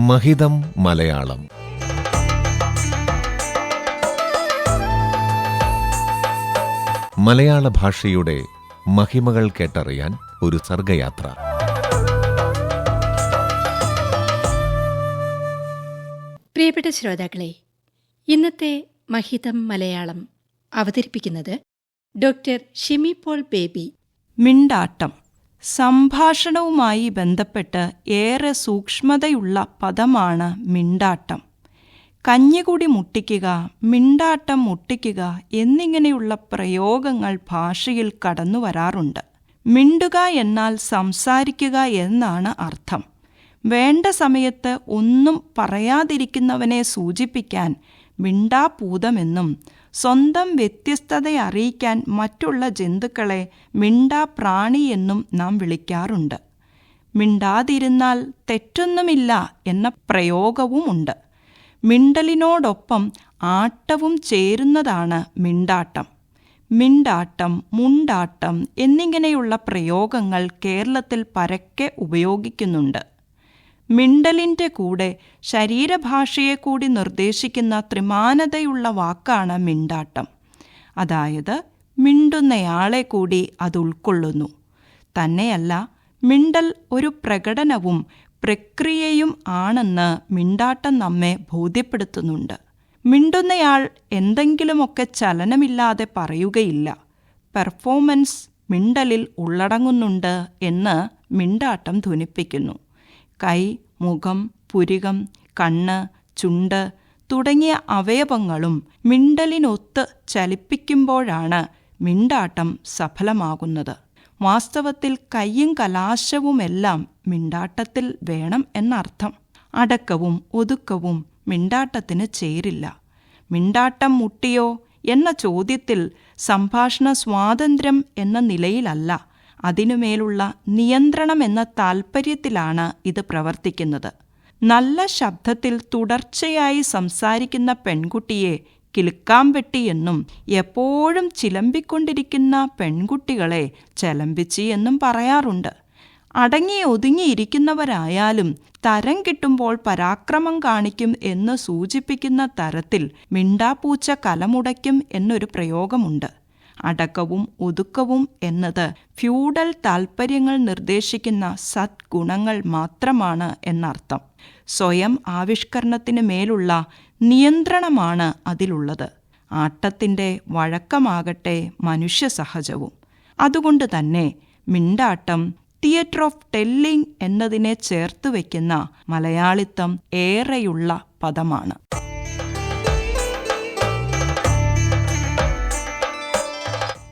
മഹിതം മലയാളം. മലയാള ഭാഷയുടെ മഹിമകൾ കേട്ടറിയാൻ ഒരു സർഗയാത്ര. പ്രിയപ്പെട്ട ശ്രോതാക്കളെ ഇന്നത്തെ മഹിതം മലയാളം അവതരിപ്പിക്കുന്നത് ഡോക്ടർ ഷിമി പോൾ ബേബി. മിണ്ടാട്ടം. സംഭാഷണവുമായി ബന്ധപ്പെട്ട് ഏറെ സൂക്ഷ്മതയുള്ള പദമാണ് മിണ്ടാട്ടം. കഞ്ഞികുടി മുട്ടിക്കുക മിണ്ടാട്ടം മുട്ടിക്കുക എന്നിങ്ങനെയുള്ള പ്രയോഗങ്ങൾ ഭാഷയിൽ കടന്നു വരാറുണ്ട്. മിണ്ടുക എന്നാൽ സംസാരിക്കുക എന്നാണ് അർത്ഥം. വേണ്ട സമയത്ത് ഒന്നും പറയാതിരിക്കുന്നവനെ സൂചിപ്പിക്കാൻ മിണ്ടാപൂതമെന്നും സ്വന്തം വ്യത്യസ്തതയെ അറിയിക്കാൻ മറ്റുള്ള ജന്തുക്കളെ മിണ്ടാ പ്രാണി എന്നും നാം വിളിക്കാറുണ്ട്. മിണ്ടാതിരുന്നാൽ തെറ്റൊന്നുമില്ല എന്ന പ്രയോഗവുമുണ്ട് മിണ്ടലിനോടൊപ്പം ആട്ടവും ചേരുന്നതാണ് മിണ്ടാട്ടം. മിണ്ടാട്ടം മുണ്ടാട്ടം എന്നിങ്ങനെയുള്ള പ്രയോഗങ്ങൾ കേരളത്തിൽ പരക്കെ ഉപയോഗിക്കുന്നുണ്ട്. മിണ്ടലിന്റെ കൂടെ ശരീരഭാഷയെ കൂടി നിർദ്ദേശിക്കുന്ന ത്രിമാനതയുള്ള വാക്കാണ് മിണ്ടാട്ടം. അതായത് മിണ്ടുന്നയാളെ കൂടി അത് ഉൾക്കൊള്ളുന്നു. തന്നെയല്ല മിണ്ടൽ ഒരു പ്രകടനവും പ്രക്രിയയും ആണെന്ന് മിണ്ടാട്ടം നമ്മെ ബോധ്യപ്പെടുത്തുന്നുണ്ട്. മിണ്ടുന്നയാൾ എന്തെങ്കിലുമൊക്കെ ചലനമില്ലാതെ പറയുകയില്ല. പെർഫോമൻസ് മിണ്ടലിൽ ഉള്ളടങ്ങുന്നുണ്ട് എന്ന് മിണ്ടാട്ടം ധ്വനിപ്പിക്കുന്നു. കൈ മുഖം പുരികം കണ്ണ് ചുണ്ട് തുടങ്ങിയ അവയവങ്ങളും മിണ്ടലിനൊത്ത് ചലിപ്പിക്കുമ്പോഴാണ് മിണ്ടാട്ടം സഫലമാകുന്നത്. വാസ്തവത്തിൽ കയ്യും കലാശവുമെല്ലാം മിണ്ടാട്ടത്തിൽ വേണം എന്നർത്ഥം. അടക്കവും ഒതുക്കവും മിണ്ടാട്ടത്തിന് ചേരില്ല. മിണ്ടാട്ടം മുട്ടിയോ എന്ന ചോദ്യത്തിൽ സംഭാഷണ സ്വാതന്ത്ര്യം എന്ന നിലയിലല്ല അതിനുമേലുള്ള നിയന്ത്രണം എന്ന താൽപ്പര്യത്തിലാണ് ഇത് പ്രവർത്തിക്കുന്നത്. നല്ല ശബ്ദത്തിൽ തുടർച്ചയായി സംസാരിക്കുന്ന പെൺകുട്ടിയെ കിലുക്കാമ്പെട്ടി എന്നും എപ്പോഴും ചിലമ്പിക്കൊണ്ടിരിക്കുന്ന പെൺകുട്ടികളെ ചലമ്പിച്ചി എന്നും പറയാറുണ്ട്. അടങ്ങി ഒതുങ്ങിയിരിക്കുന്നവരായാലും തരം കിട്ടുമ്പോൾ പരാക്രമം കാണിക്കും എന്ന് സൂചിപ്പിക്കുന്ന തരത്തിൽ മിണ്ടാപ്പൂച്ച കലമുടയ്ക്കും എന്നൊരു പ്രയോഗമുണ്ട്. അടക്കവും ഒതുക്കവും എന്നത് ഫ്യൂഡൽ താൽപ്പര്യങ്ങൾ നിർദ്ദേശിക്കുന്ന സദ്ഗുണങ്ങൾ മാത്രമാണ് എന്നർത്ഥം. സ്വയം ആവിഷ്കരണത്തിന് മേലുള്ള നിയന്ത്രണമാണ് അതിലുള്ളത്. ആട്ടത്തിന്റെ വഴക്കമാകട്ടെ മനുഷ്യ സഹജവും അതുകൊണ്ട് തന്നെ മിണ്ടാട്ടം തിയേറ്റർ ഓഫ് ടെല്ലിംഗ് എന്നതിനെ ചേർത്ത് വയ്ക്കുന്ന മലയാളിത്തം ഏറെയുള്ള പദമാണ്.